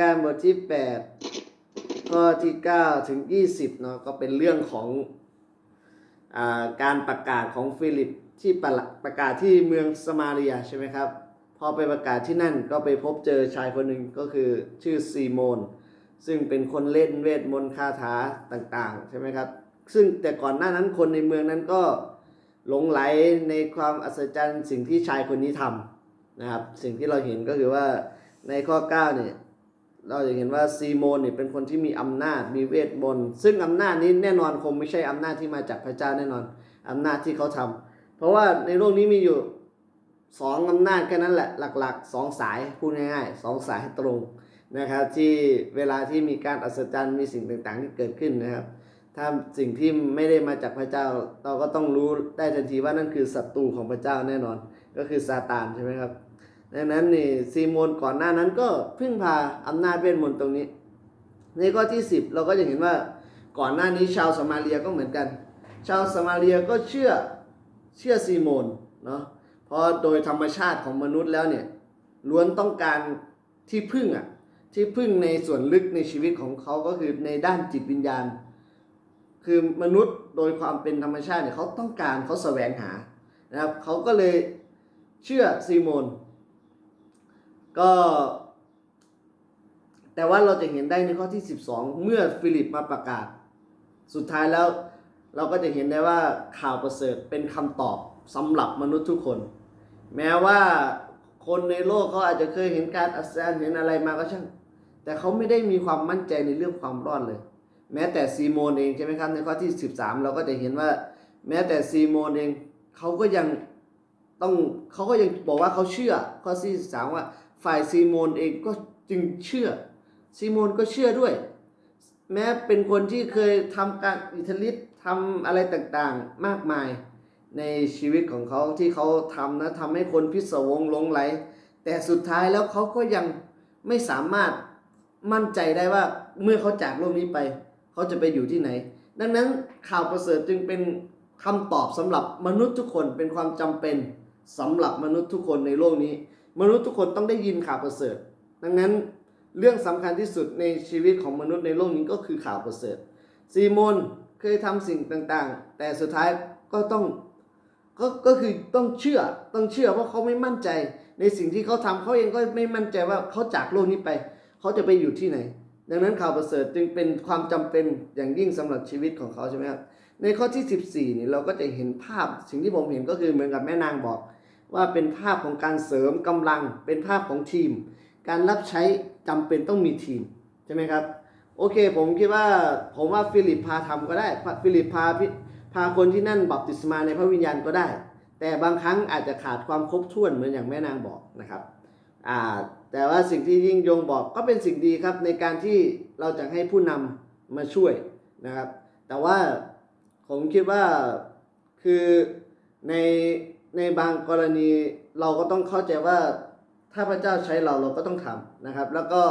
การบทที่ 8 ข้อที่ 9 ถึง 20เนาะก็เป็นเรื่องของอาการประกาศของฟิลิปที่ประละประกาศที่เมืองสมาเรียใช่ไหมครับ พอไปประกาศที่นั่นก็ไปพบเจอชายคนหนึ่งก็คือชื่อซีโมน ซึ่งเป็นคนเล่นเวทมนต์คาถาต่างๆ ใช่ไหมครับ ซึ่งแต่ก่อนหน้านั้นคนในเมืองนั้นก็หลงไหลในความอัศจรรย์สิ่งที่ชายคนนี้ทำนะครับ สิ่งที่เราเห็นก็คือว่าในข้อ 9 เนี่ย เราจะเห็นว่าซีโมนเนี่ยเป็นคนที่มีอำนาจมีเวทมนต์ซึ่งอำนาจนี้แน่นอนคงไม่ใช่อำนาจที่มาจากพระเจ้าแน่นอนอำนาจที่เขาทำเพราะว่าในโลกนี้มีอยู่สองอำนาจแค่นั้นแหละหลักๆสองสายพูดง่ายๆสองสายตรงนะครับที่เวลาที่มีการอัศจรรย์มีสิ่งต่างๆที่เกิดขึ้นนะครับถ้าสิ่งที่ไม่ได้มาจากพระเจ้าเราก็ต้องรู้ได้ทันทีว่านั่นคือศัตรูของพระเจ้าแน่นอน ก็คือซาตานใช่ไหมครับ ดังนั้นนี่ซีโมนก่อนหน้านั้นก็พึ่งพาอำนาจเวทมนต์ตรงนี้ ในข้อที่ 10 เราก็จะเห็นว่าก่อนหน้านี้ชาวสมาเรียก็เหมือนกัน ชาวสมาเรียก็เชื่อเชื่อซีโมนเนาะเพราะโดยธรรมชาติของมนุษย์แล้วเนี่ยล้วนต้องการที่พึ่งอะที่พึ่งในส่วนลึกในชีวิตของเขาก็คือในด้านจิตวิญญาณ คือมนุษย์โดยความเป็นธรรมชาติเนี่ยเขาต้องการเขาแสวงหานะครับเขาก็เลยเชื่อซีโมน ก็ แต่ว่าเราจะเห็นได้ในข้อที่ 12 เมื่อฟิลิปมาประกาศ สุดท้ายแล้วเราก็จะเห็นได้ว่าข่าวประเสริฐเป็นคำตอบสำหรับมนุษย์ทุกคน แม้ว่าคนในโลกเขาอาจจะเคยเห็นการอัศจรรย์เห็นอะไรมาก็ช่าง แต่เขาไม่ได้มีความมั่นใจในเรื่องความรอดเลย แม้แต่ซีโมนเองใช่ไหมครับในข้อที่ 13 เราก็จะเห็นว่า แม้แต่ซีโมนเองเขาก็ยังต้องเขาก็ยังบอกว่าเขาเชื่อข้อที่13ว่า ฝ่ายซีโมนเองก็จึงเชื่อซีโมนก็เชื่อด้วย แม้เป็นคนที่เคยทำการอิทธิฤทธิ์ทำอะไรต่างๆมากมายในชีวิตของเขาที่เขาทำนะทำให้คนพิศวงหลงไหล แต่สุดท้ายแล้วเขาก็ยังไม่สามารถมั่นใจได้ว่าเมื่อเขาจากโลกนี้ไป เขาจะไปอยู่ที่ไหน ดังนั้นข่าวประเสริฐจึงเป็นคำตอบสำหรับมนุษย์ทุกคนเป็นความจำเป็นสำหรับมนุษย์ทุกคนในโลกนี้ มนุษย์ทุกคนต้องได้ยินข่าวประเสริฐ ดังนั้นเรื่องสำคัญที่สุดในชีวิตของมนุษย์ในโลกนี้ก็คือข่าวประเสริฐ ซีโมนเคยทำสิ่งต่างๆ แต่สุดท้ายก็ต้องก็ก็คือต้องเชื่อต้องเชื่อเพราะเขาไม่มั่นใจ ในสิ่งที่เขาทำเขาเองก็ไม่มั่นใจว่าเขาจากโลกนี้ไป เขาจะไปอยู่ที่ไหน ดังนั้นข่าวประเสริฐจึงเป็นความจำเป็นอย่างยิ่งสำหรับชีวิตของเขาใช่ไหมครับในข้อที่ 14นี่เราก็จะเห็นภาพสิ่งที่ผมเห็นก็คือเหมือนกับแม่นางบอก ว่าเป็นภาพของการเสริมกำลัง เป็นภาพของทีม การรับใช้จำเป็นต้องมีทีม ใช่ไหมครับ โอเค ผมคิดว่าผมว่าฟิลิปพาทำก็ได้ ฟิลิปพาพาคนที่นั่นบัพติศมาในพระวิญญาณก็ได้ แต่บางครั้งอาจจะขาดความครบถ้วนเหมือนอย่างแม่นางบอกนะครับอ่าแต่ว่าสิ่งที่ยิ่งยงบอกก็เป็นสิ่งดีครับในการที่เราจะให้ผู้นำมาช่วยนะครับ แต่ว่าผมคิดว่าคือใน ในบางกรณีเราก็ต้องเข้าใจว่าถ้าพระเจ้าใช้เราเราก็ต้องทำนะครับ แล้วก็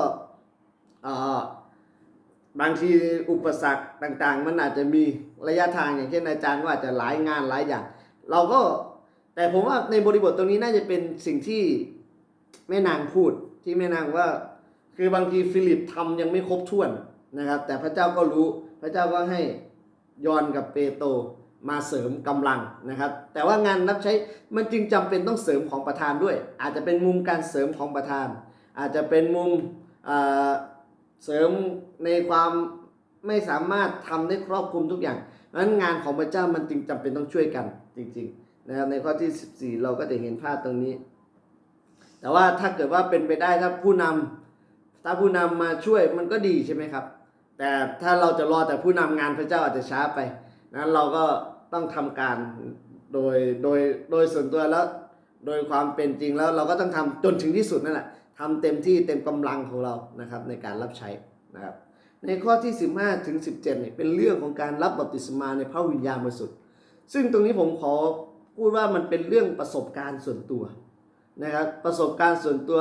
บางทีอุปสรรคต่างๆ มันอาจจะมีระยะทางอย่างเช่นอาจารย์ก็อาจจะหลายงานหลายอย่าง เราก็แต่ผมว่าในบริบทตรงนี้น่าจะเป็นสิ่งที่แม่นางพูดที่แม่นางว่า คือบางทีฟิลิปทำยังไม่ครบถ้วนนะครับ แต่พระเจ้าก็รู้พระเจ้าก็ให้ยอนกับเปโตร มาเสริมกำลังนะครับ แต่ว่างานรับใช้มันจึงจำเป็นต้องเสริมของประธานด้วย อาจจะเป็นมุมการเสริมของประธาน อาจจะเป็นมุมเสริมในความไม่สามารถทำได้ครอบคลุมทุกอย่างดังนั้นงานของพระเจ้ามันจึงจำเป็นต้องช่วยกันจริงๆนะครับในข้อที่ 14 เราก็จะเห็นภาพตรงนี้ แต่ว่าถ้าเกิดว่าเป็นไปได้ถ้าผู้นำถ้าผู้นำมาช่วยมันก็ดีใช่ไหมครับ แต่ถ้าเราจะรอแต่ผู้นำงานพระเจ้าอาจจะช้าไปนั้นเราก็ ต้องทำการโดยโดยโดยส่วนตัวแล้วโดยความเป็นจริงแล้วเราก็ต้องทำจนถึงที่สุดนั่นแหละทำเต็มที่เต็มกำลังของเรานะครับในการรับใช้นะครับในข้อที่ 15 ถึง 17เนี่ยเป็นเรื่องของการรับบัพติศมาในพระวิญญาณบริสุทธิ์ซึ่งตรงนี้ผมขอพูดว่ามันเป็นเรื่องประสบการณ์ส่วนตัวนะครับประสบการณ์ส่วนตัว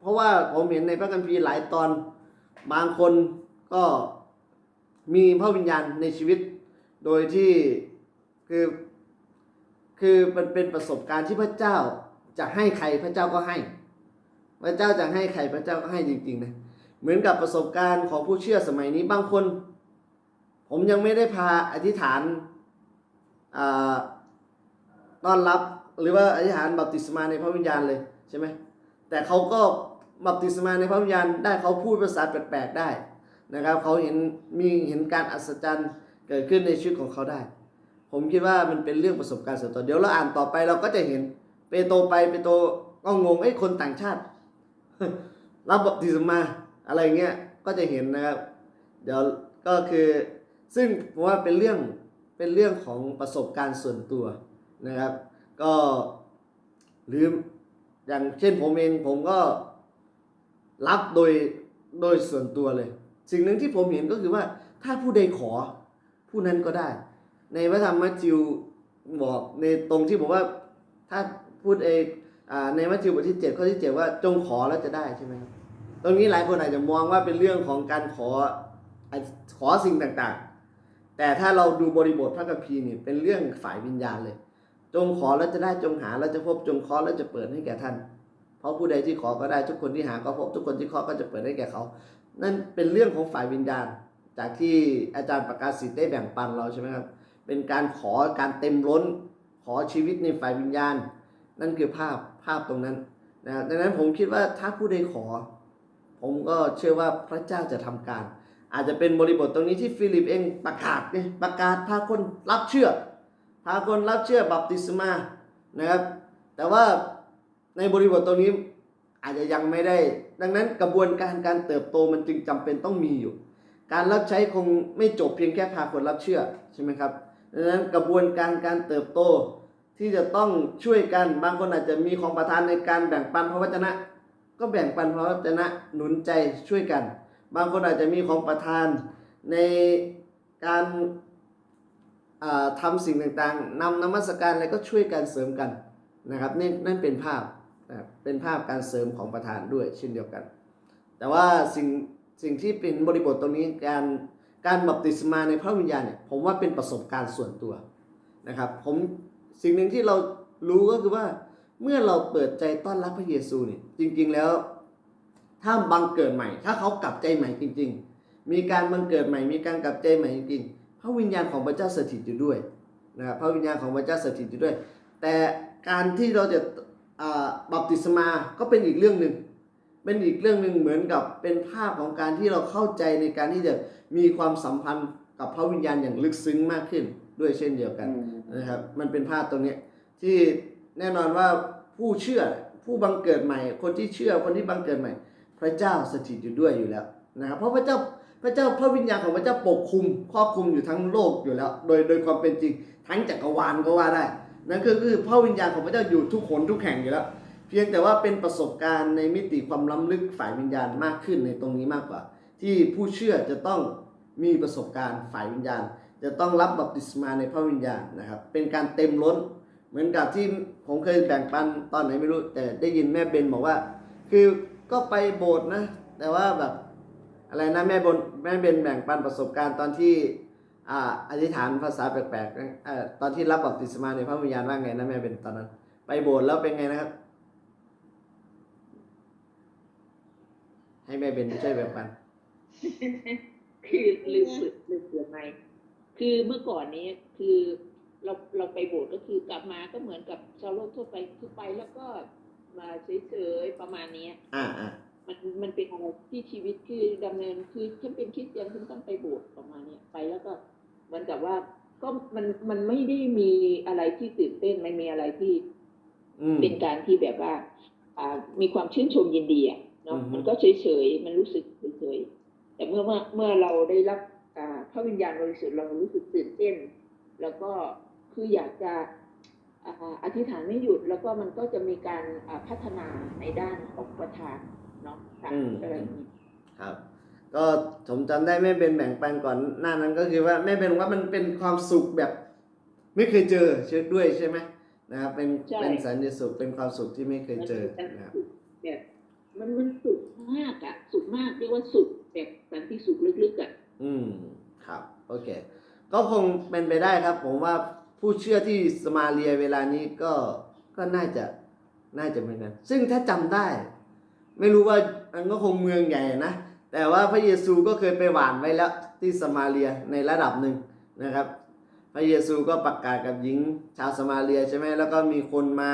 เพราะว่าผมเห็นในพระคัมภีร์หลายตอนบางคนก็มีพระวิญญาณในชีวิต โดยที่ คือคือมันเป็นประสบการณ์ที่พระเจ้าจะให้ใครพระเจ้าก็ให้ พระเจ้าจะให้ใครพระเจ้าก็ให้จริงๆนะเหมือนกับประสบการณ์ของผู้เชื่อสมัยนี้บางคน ผมยังไม่ได้พาอธิษฐานอ่าต้อนรับหรือว่าอธิษฐานบัพติศมาในพระวิญญาณเลยใช่ไหมแต่เขาก็บัพติศมาในพระวิญญาณได้เขาพูดภาษาแปลกๆได้นะครับเขาเห็นมีเห็นการอัศจรรย์เกิดขึ้นในชีวิตของเขาได้ ผมคิดว่ามันเป็นเรื่องประสบการณ์ส่วนตัวเดี๋ยวเราอ่านต่อไปเราก็จะเห็นเปโตไปเปโตก็งงไอ้คนต่างชาติรับบัพติศมาอะไรเงี้ยก็จะเห็นนะครับ เดี๋ยวก็คือซึ่งผมว่าเป็นเรื่องเป็นเรื่องของประสบการณ์ส่วนตัวนะครับ ก็หรืออย่างเช่นผมเองผมก็รับโดยโดยส่วนตัวเลย สิ่งหนึ่งที่ผมเห็นก็คือว่าถ้าผู้ใดขอผู้นั้นก็ได้ ในพระธรรมมัทธิวบอกในตรงที่บอกว่าถ้าพูดเองในมัทธิวบทที่7ข้อที่7ว่าจงขอแล้วจะได้ใช่ไหมครับตรงนี้หลายคนอาจจะมองว่าเป็นเรื่องของการขอขอสิ่งต่างๆ แต่ถ้าเราดูบริบทพระคัมภีร์นี่เป็นเรื่องฝ่ายวิญญาณเลย จงขอแล้วจะได้จงหาแล้วจะพบจงเคาะแล้วจะเปิดให้แก่ท่าน เพราะผู้ใดที่ขอก็ได้ทุกคนที่หาก็พบทุกคนที่เคาะก็จะเปิดให้แก่เขา นั่นเป็นเรื่องของฝ่ายวิญญาณ จากที่อาจารย์ประกาศสิทธิ์ได้แบ่งปันเราใช่ไหมครับ เป็นการขอการเต็มล้น ขอชีวิตในฝ่ายวิญญาณ นั่นคือภาพภาพตรงนั้นนะครับดังนั้นผมคิดว่าถ้าผู้ใดขอ ผมก็เชื่อว่าพระเจ้าจะทำการ อาจจะเป็นบริบทตรงนี้ที่ฟิลิปเองประกาศเนี่ยประกาศพาคนรับเชื่อพาคนรับเชื่อบัพติศมานะครับแต่ว่าในบริบทตรงนี้อาจจะยังไม่ได้ ดังนั้นกระบวนการการเติบโตมันจึงจำเป็นต้องมีอยู่ การรับใช้คงไม่จบเพียงแค่พาคนรับเชื่อใช่ไหมครับ ดังนั้นกระบวนการการเติบโตที่จะต้องช่วยกันบางคนอาจจะมีของประทานในการแบ่งปันพระวจนะ ก็แบ่งปันพระวจนะหนุนใจช่วยกัน บางคนอาจจะมีของประทานในการทำาสิ่งต่างๆนำนมัสการอะไรก็ช่วยกันเสริมกันนะครับนี่นั่นเป็นภาพเป็นภาพการเสริมของประธานด้วยเช่นเดียวกัน แต่ว่าสิ่งสิ่งที่เป็นบริบทตรงนี้การ การบัพติศมาในพระวิญญาณเนี่ยผมว่าเป็นประสบการณ์ส่วนตัวนะครับผมสิ่งหนึ่งที่เรารู้ก็คือว่าเมื่อเราเปิดใจต้อนรับพระเยซูเนี่ยจริงๆแล้วถ้าบังเกิดใหม่ ถ้าเขากลับใจใหม่จริง ๆ มีการบังเกิดใหม่ มีการกลับใจใหม่จริงๆพระวิญญาณของพระเจ้าสถิตอยู่ด้วยนะครับพระวิญญาณของพระเจ้าสถิตอยู่ด้วย แต่การที่เราจะบัพติศมาก็เป็นอีกเรื่องหนึ่งเป็นอีกเรื่องหนึ่งเหมือนกับเป็นภาพของการที่เราเข้าใจในการที่จะ มีความสัมพันธ์กับพระวิญญาณอย่างลึกซึ้งมากขึ้นด้วยเช่นเดียวกันนะครับ มันเป็นภาพตรงเนี้ยที่แน่นอนว่าผู้เชื่อผู้บังเกิดใหม่ คนที่เชื่อคนที่บังเกิดใหม่ พระเจ้าสถิตอยู่ด้วยอยู่แล้วนะครับ เพราะพระเจ้าพระเจ้าพระวิญญาณของพระเจ้าปกคุมครอบคลุมอยู่ทั้งโลกอยู่แล้ว โดยโดยความเป็นจริงทั้งจักรวาลก็ว่าได้ นั่นก็คือพระวิญญาณของพระเจ้าอยู่ทุกคนทุกแห่งอยู่แล้ว เพียงแต่ว่าเป็นประสบการณ์ในมิติความล้ำลึกฝ่ายวิญญาณมากขึ้นในตรงนี้มากกว่า ที่ผู้เชื่อจะต้องมีประสบการณ์ฝ่ายวิญญาณ จะต้องรับบัพติศมาในพระวิญญาณนะครับ เป็นการเต็มล้น เหมือนกับที่ผมเคยแบ่งปันตอนไหนไม่รู้แต่ได้ยินแม่เบนบอกว่า คือก็ไปโบสถ์นะ แต่ว่าแบบอะไรนะแม่บนแม่เบนแบ่งปันประสบการณ์ตอนที่อ่าอธิษฐานภาษาแปลกๆอ่อตอนที่รับบัพติศมาในพระวิญญาณว่าไงนะแม่เบนตอนนั้น ไปโบสถ์แล้วเป็นไงนะครับ ให้แม่เบนช่วยแบ่งปัน คือลืมเปิดลืมเปิดไมค์คือเมื่อก่อนนี้คือเราเราไปโบสถ์ก็คือกลับมาก็เหมือนกับชาวโลกทั่วไปคือไปแล้วก็มาเฉยๆประมาณเนี้ยอ่าอ่ามันมันเป็นอะไรที่ชีวิตคือดำเนินคือฉันเป็นคริสเตียนฉันต้องไปโบสถ์ประมาณเนี้ยไปแล้วก็เหมือนกับว่าก็มันมันไม่ได้มีอะไรที่ตื่นเต้นไม่มีอะไรที่อืมเป็นการที่แบบว่า อ่ามีความชื่นชมยินดีอะเนาะอือฮึมันก็เฉยเฉยๆมันรู้สึกเฉยเฉยๆ แต่เมื่อเมื่อเมื่อเราได้รับอ่าพระวิญญาณบริสุทธิ์เรารู้สึกตื่นเต้น แล้วก็คืออยากจะอ่าอธิษฐานไม่หยุดแล้วก็มันก็จะมีการอ่าพัฒนาในด้านของประธานเนาะสายอะไรอย่างนี้ครับ ก็ผมจำได้แม่เบนแบ่งปันก่อนหน้านั้นก็คือว่าแม่เบนว่ามันเป็นความสุขแบบไม่เคยเจอเชื่อด้วยใช่ไหมนะครับเป็นใช่เป็นสันติสุขเป็นความสุขที่ไม่เคยเจอนะครับแบบ มันมันสุขมากอะสุขมากเรียกว่าสุขแบบสันติสุขลึกๆอะอืมครับโอเค ก็คงเป็นไปได้ครับ ผมว่าผู้เชื่อที่สมาเลียเวลานี้ก็ก็น่าจะน่าจะเหมือนกันซึ่งถ้าจำได้ ไม่รู้ว่ามันก็คงเมืองใหญ่นะแต่ว่าพระเยซูก็เคยไปหวานไว้แล้วที่สมาเรียในระดับหนึ่งนะครับ พระเยซูก็ประกาศกับหญิงชาวสมาเรียใช่ไหมแล้วก็มีคนมา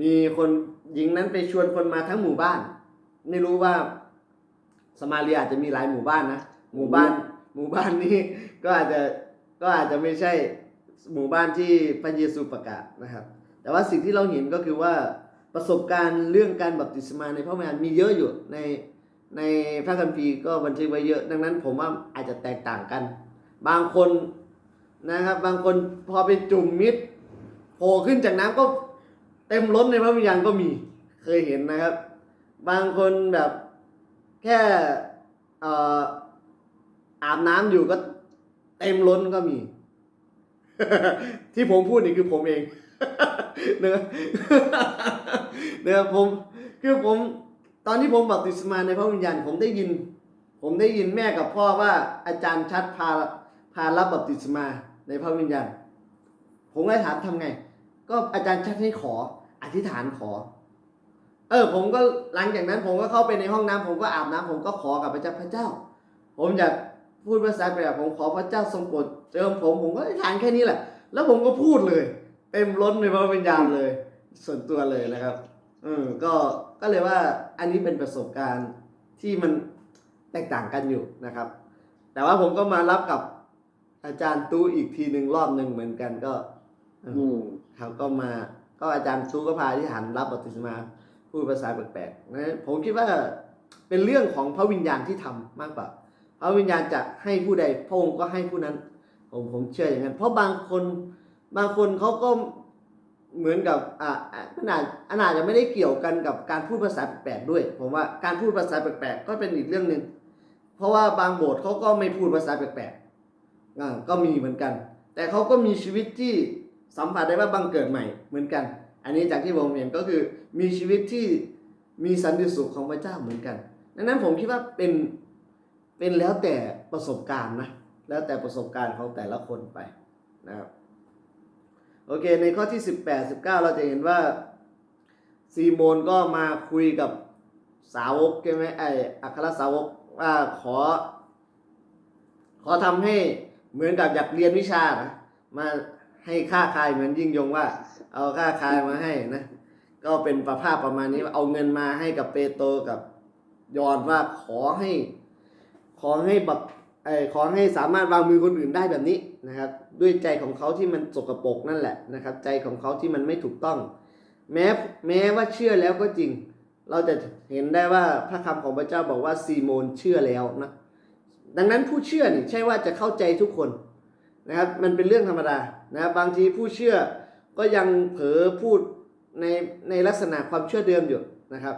มีคนหญิงนั้นไปชวนคนมาทั้งหมู่บ้าน ไม่รู้ว่าสมาเรียอาจจะมีหลายหมู่บ้านนะหมู่บ้านหมู่บ้านนี้ก็อาจจะก็อาจจะไม่ใช่หมู่บ้านที่พระเยซูประกาศนะครับ แต่ว่าสิ่งที่เราเห็นก็คือว่าประสบการณ์เรื่องการบัพติศมาในพระวิญญาณมีเยอะอยู่ในในพระคัมภีร์ก็บันทึกไว้เยอะ ดังนั้นผมว่าอาจจะแตกต่างกัน บางคนนะครับ บางคนพอไปจุ่มมิดโผล่ขึ้นจากน้ำก็ เต็มล้นในพระวิญญาณก็มีเคยเห็นนะครับ บางคนแบบแค่อ่ออาบน้ำอยู่ก็เต็มล้นก็มี ที่ผมพูดนี่คือผมเองเนื้อเนื้อผมคือผมตอนที่ผมบัพติศมาในพระวิญญาณผมได้ยิน ผมได้ยินแม่กับพ่อว่าอาจารย์ชัดพาพารับบัพติศมาในพระวิญญาณ ผมก็เลยถามทำไง ก็อาจารย์ชัดให้ขอ ธิษฐานขอ เออ ผมก็หลังจากนั้นผมก็เข้าไปในห้องน้ำผมก็อาบน้ำผมก็ขอกับพระเจ้าพระเจ้า ผมอยากพูดภาษาแปลกผมขอพระเจ้าทรงโปรดเจิมผมผมก็อธิษฐานแค่นี้แหละ แล้วผมก็พูดเลย เต็มล้นในพระวิญญาณเลย ส่วนตัวเลยนะครับ อืมก็ก็เลยว่าอันนี้เป็นประสบการณ์ที่มันแตกต่างกันอยู่นะครับ แต่ว่าผมก็มารับกับอาจารย์ตู้อีกทีหนึ่งรอบหนึ่งเหมือนกันก็ อืมครับก็มา ก็อาจารย์ตู้ก็พาที่หันรับบัติศมาพูดภาษาแปลกๆนะผมคิดว่าเป็นเรื่องของพระวิญญาณที่ทำมากกว่าพระวิญญาณจะให้ผู้ใดพระองค์ก็ให้ผู้นั้น ผมผมเชื่ออย่างนั้น เพราะบางคนบางคนเขาก็เหมือนกับอ่าอ่ามันอาจอันาจจะไม่ได้เกี่ยวกันกับการพูดภาษาแปลกๆด้วย ผมว่าการพูดภาษาแปลกๆก็เป็นอีกเรื่องหนึ่งเพราะว่าบางโบสถ์เขาก็ไม่พูดภาษาแปลกๆก็มีเหมือนกัน แต่เขาก็มีชีวิตที่ สัมผัสได้ว่าบังเกิดใหม่เหมือนกัน อันนี้จากที่ผมเห็นก็คือมีชีวิตที่มีสันติสุขของพระเจ้าเหมือนกันดังนั้นผมคิดว่าเป็นเป็นแล้วแต่ประสบการณ์นะแล้วแต่ประสบการณ์ของแต่ละคนไปนะครับโอเคในข้อที่ 18 19 เราจะเห็นว่าซีโมนก็มาคุยกับสาวกใช่ไหมไออัครสาวกว่าขอ ขอทำให้เหมือนกับอยากเรียนวิชานะมา ให้ค่าคายเหมือนยิ่งยงว่า เอาค่าคายมาให้นะ ก็เป็นประภาพประมาณนี้เอาเงินมาให้กับเปโตกับยอนว่าขอให้ ขอให้แบบไอ้ขอให้สามารถวางมือคนอื่นได้แบบนี้นะครับ ด้วยใจของเขาที่มันสกปรกนั่นแหละนะครับ ใจของเขาที่มันไม่ถูกต้อง แม้แม้ว่าเชื่อแล้วก็จริง เราจะเห็นได้ว่าพระคำของพระเจ้าบอกว่าซีโมนเชื่อแล้วนะดังนั้นผู้เชื่อนี่ใช่ว่าจะเข้าใจทุกคนนะครับ มันเป็นเรื่องธรรมดา นะครับบางทีผู้เชื่อก็ยังเผลอพูดในในลักษณะความเชื่อเดิมอยู่นะครับ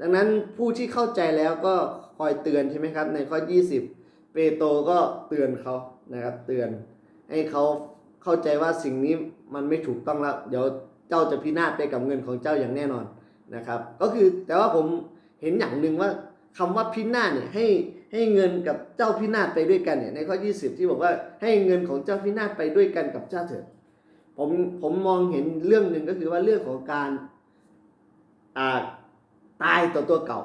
ดังนั้นผู้ที่เข้าใจแล้วก็คอยเตือนใช่ไหมครับในข้อ 20 เปโตรก็เตือนเขานะครับเตือนให้เขาเข้าใจว่าสิ่งนี้มันไม่ถูกต้องแล้วเดี๋ยวเจ้าจะพินาศไปกับเงินของเจ้าอย่างแน่นอนนะครับ ก็คือแต่ว่าผมเห็นอย่างหนึ่งว่าคำว่าพินาศเนี่ยให้ ให้เงินกับเจ้าพินาศไปด้วยกันเนี่ยในข้อ 20 ที่บอกว่าให้เงินของเจ้าพินาศไปด้วยกันกับเจ้าเถิดผมผมมองเห็นเรื่องหนึ่งก็คือว่าเรื่องของการาตายต่อตัวเก่า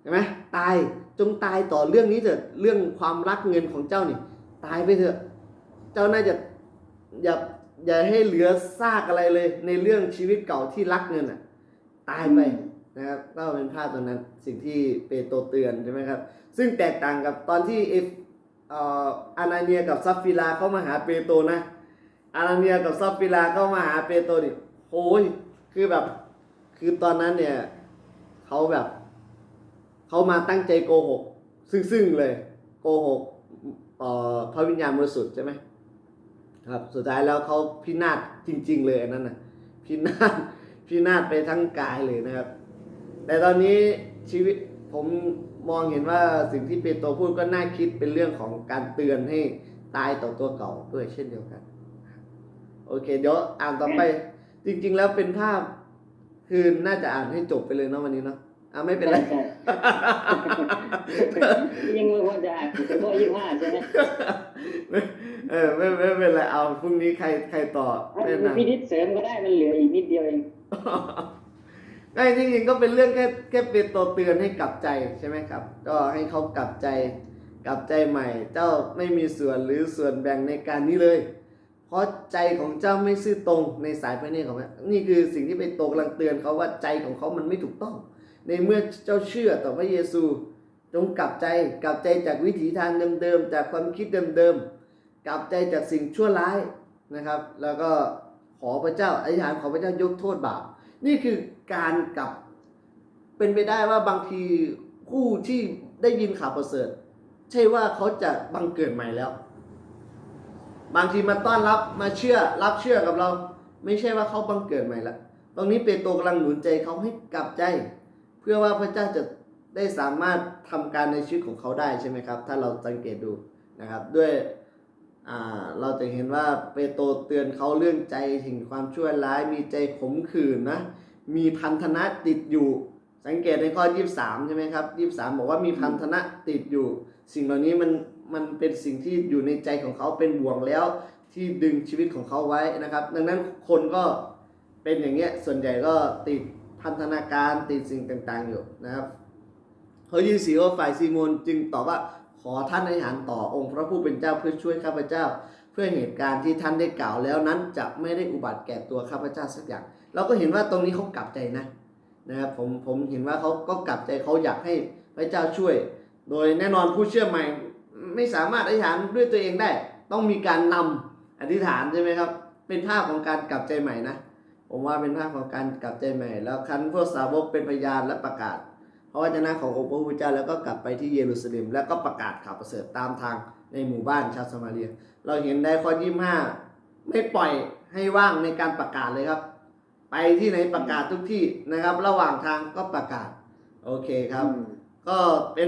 ใช่ไหมตายจงตายต่อเรื่องนี้เถิดเรื่องความรักเงินของเจ้านี่ตายไปเถอะ เจ้าน่าจะอย่าอย่าให้เหลือซากอะไรเลยในเรื่องชีวิตเก่าที่รักเงินอะ ตายไป นะครับก็เป็นภาพตรงนั้นสิ่งที่เปโตรเตือนใช่ไหมครับ ซึ่งแตกต่างกับตอนที่เอฟอานาเนียกับซัฟฟิลาเข้ามาหาเปโตรนะอานาเนียกับซัฟฟิลาเข้ามาหาเปโตรนี่โอ้ยคือแบบคือตอนนั้นเนี่ยเขาแบบเขามาตั้งใจโกหกซึ่งๆเลยโกหกต่อพระวิญญาณบริสุทธิ์ใช่ไหมครับสุดท้ายแล้วเขาพินาศจริง ๆ เลยอันนั้นนะพินาศพินาศไปทั้งกายเลยนะครับ แต่ตอนนี้ชีวิตผมมองเห็นว่าสิ่งที่เปโตรพูดก็น่าคิดเป็นเรื่องของการเตือนให้ตายต่อตัวเก่าด้วยเช่นเดียวกัน โอเค เดี๋ยวอ่านต่อไป จริง ๆ แล้วเป็นภาพคือน่าจะอ่านให้จบไปเลยเนาะวันนี้เนาะอ่าไม่เป็นไรใช่ยังไม่ว่าจะอ่านแต่ก็ยังว่าใช่ไหมไม่เออไม่ไม่ไม่เป็นไรเอาพรุ่งนี้ใครใครต่อเอาแนะนพี่นิดเสริมก็ได้มันเหลืออีกนิดเดียวเองำก็จริงๆก็เป็นเรื่องแค่แค่เป็นตัวเตือนให้กลับใจใช่ไหมครับ ก็ให้เขากลับใจกลับใจใหม่ เจ้าไม่มีส่วนหรือส่วนแบ่งในการนี้เลย เพราะใจของเจ้าไม่ซื่อตรงในสายพระเนตรของพระนี่คือสิ่งที่เป็นตัวกำลังเตือนเขาว่าใจของเขามันไม่ถูกต้อง ในเมื่อเจ้าเชื่อต่อพระเยซู จงกลับใจกลับใจจากวิถีทางเดิมๆจากความคิดเดิมๆกลับใจจากสิ่งชั่วร้ายนะครับ แล้วก็ขอพระเจ้าอธิษฐานขอพระเจ้ายกโทษบาป นี่คือการกลับเป็นไปได้ว่าบางทีผู้ที่ได้ยินข่าวประเสริฐ ใช่ว่าเขาจะบังเกิดใหม่แล้ว บางทีมาต้อนรับมาเชื่อรับเชื่อกับเรา ไม่ใช่ว่าเขาบังเกิดใหม่ละตรงนี้เปโตรกำลังหนุนใจเขาให้กลับใจ เพื่อว่าพระเจ้าจะได้สามารถทำการในชีวิตของเขาได้ใช่ไหมครับ ถ้าเราสังเกตดูนะครับด้วย เราจะเห็นว่าเปโตรเตือนเขาเรื่องใจถึงความชั่วร้ายมีใจขมขื่นนะมีพันธนะติดอยู่ สังเกตในข้อ 23 ใช่ไหมครับ 23 บอกว่ามีพันธนะติดอยู่ สิ่งเหล่านี้มันมันเป็นสิ่งที่อยู่ในใจของเขาเป็นบ่วงแล้วที่ดึงชีวิตของเขาไว้นะครับ ดังนั้นคนก็เป็นอย่างเงี้ยส่วนใหญ่ก็ติดพันธนาการติดสิ่งต่างๆอยู่นะครับเขายืนสีว่าฝ่ายซีโมนจึงตอบว่า ขอท่านอธิษฐานต่อองค์พระผู้เป็นเจ้าเพื่อช่วยข้าพเจ้า เพื่อเหตุการณ์ที่ท่านได้กล่าวแล้วนั้นจะไม่ได้อุบัติแก่ตัวข้าพเจ้าสักอย่าง เราก็เห็นว่าตรงนี้เขากลับใจนะนะครับผมผมเห็นว่าเขาก็กลับใจเขาอยากให้พระเจ้าช่วย โดยแน่นอนผู้เชื่อใหม่ไม่สามารถอธิษฐานด้วยตัวเองได้ ต้องมีการนำอธิษฐานใช่ไหมครับ เป็นภาพของการกลับใจใหม่นะผมว่าเป็นภาพของการกลับใจใหม่ แล้วคันพวกสาวกเป็นพยานและประกาศ พระวจนะขององค์พระผู้เป็นเจ้าแล้วก็กลับไปที่เยรูซาเล็ม แล้วก็ประกาศข่าวประเสริฐตามทางในหมู่บ้านชาวสมาเรีย เราเห็นได้ข้อยี่ห้าไม่ปล่อยให้ว่างในการประกาศเลยครับ ไปที่ไหนประกาศทุกที่นะครับ ระหว่างทางก็ประกาศ โอเคครับ ก็เป็น